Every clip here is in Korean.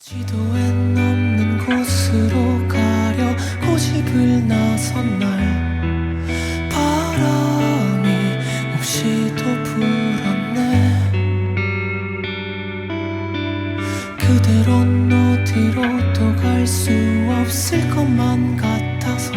지도엔 없는 곳으로 가려 고집을 나선 날. 바람이 몹시도 불었네. 그대론 어디로도 갈 수 없을 것만 같아서.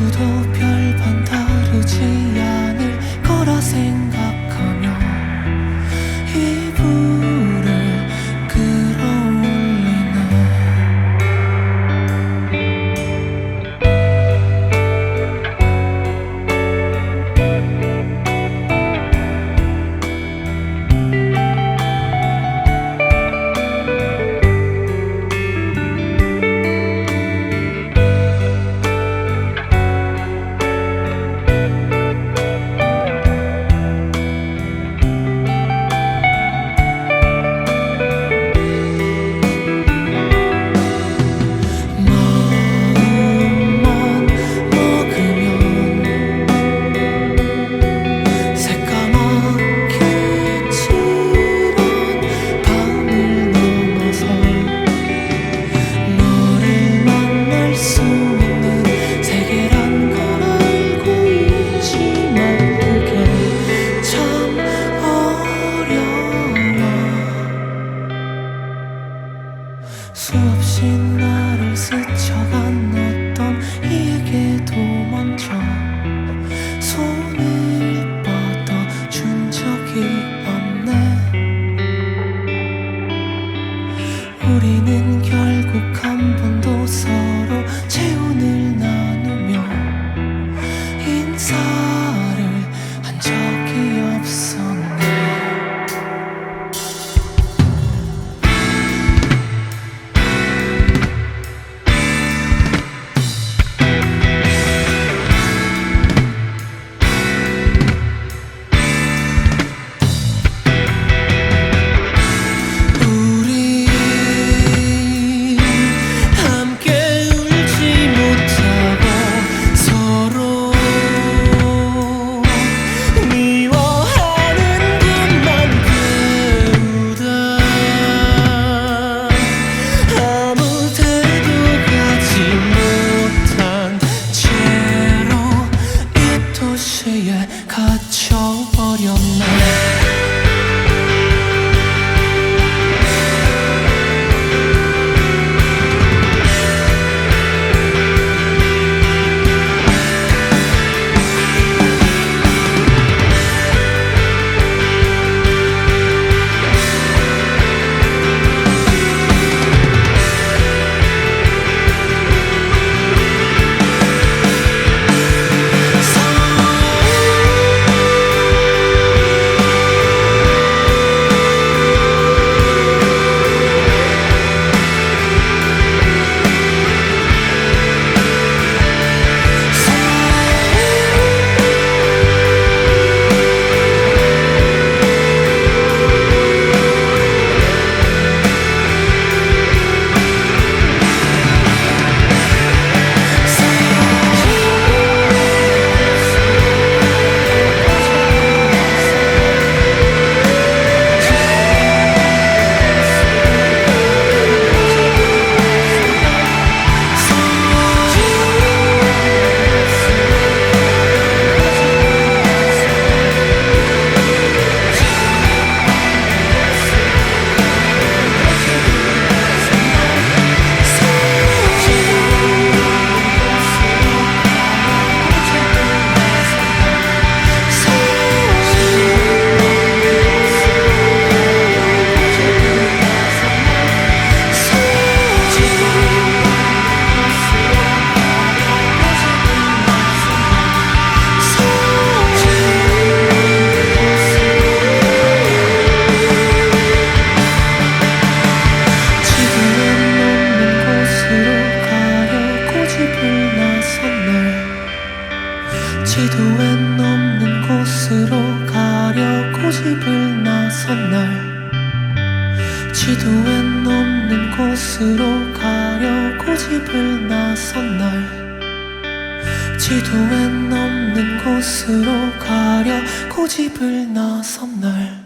누구도 별반 다르지 않을 거라 생각하 지도엔 없는 곳으로 가려 고 집을 나선 날. 지도엔 없는 곳으로 가려 고 집을 나선 날. 지도엔 없는 곳으로 가려 고 집을 나선 날